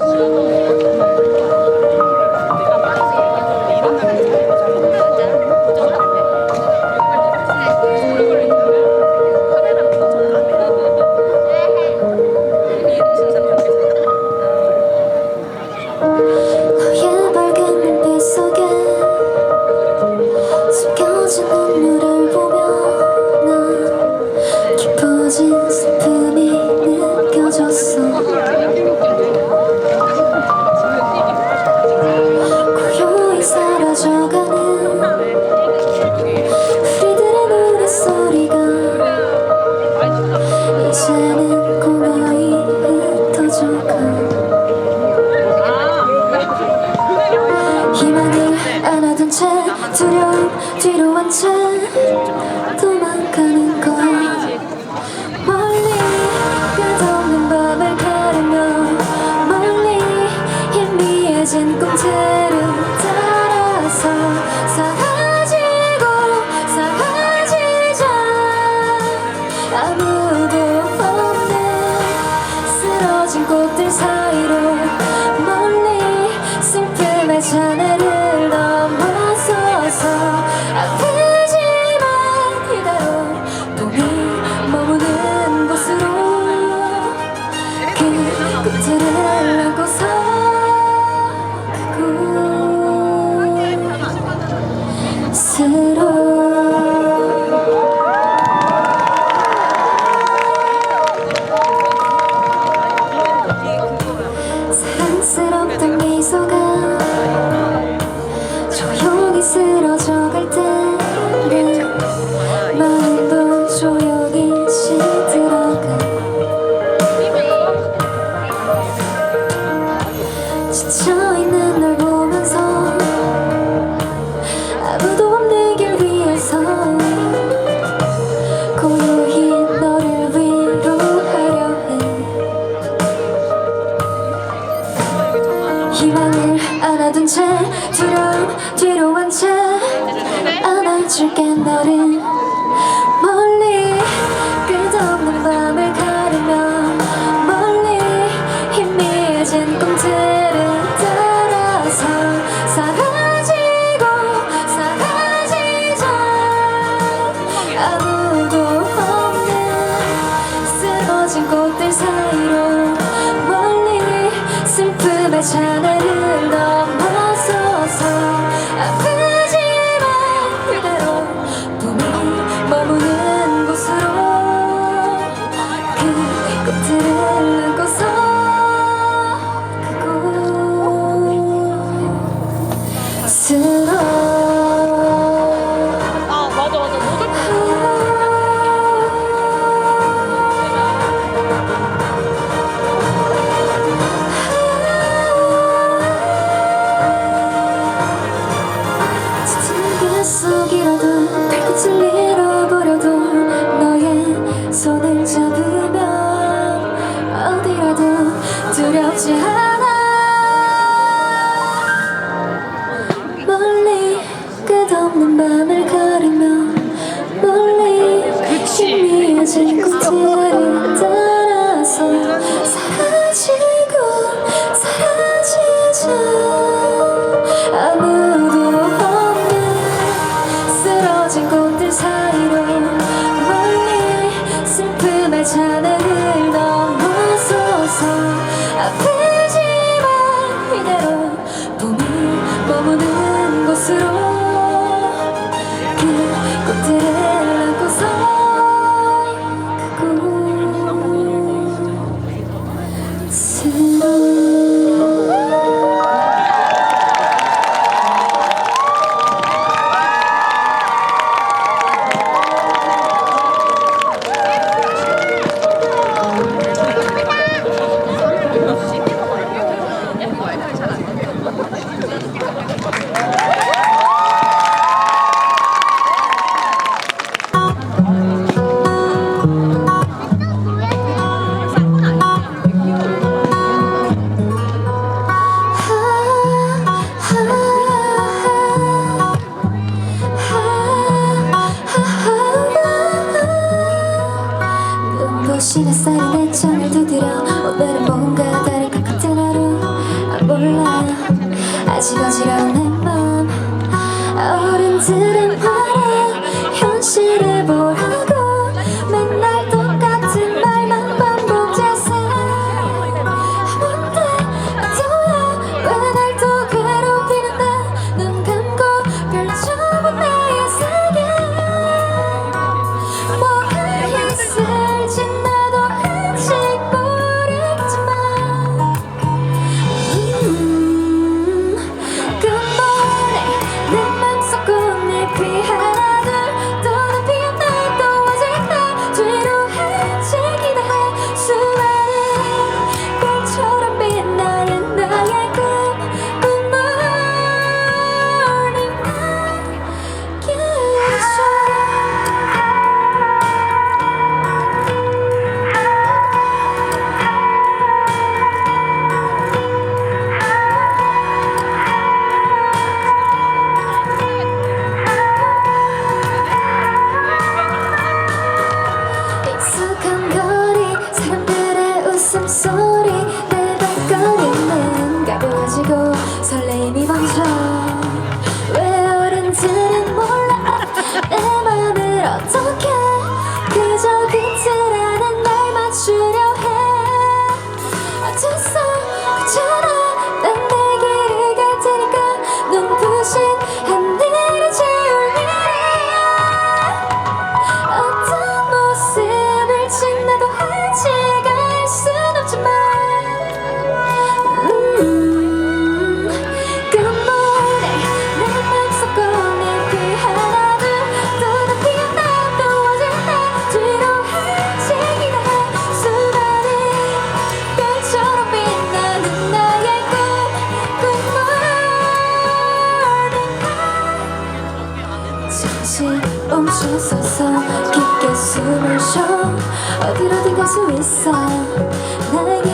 了。 두려움 뒤로 한채 스스로 괜찮아 쉽지 않아 멀리 끝없는 밤을 걸으며 멀리 희미해진 꽃들을 따라서 사. はい。down their out into the happy, have. 어디로든 갈수 있어. 나에게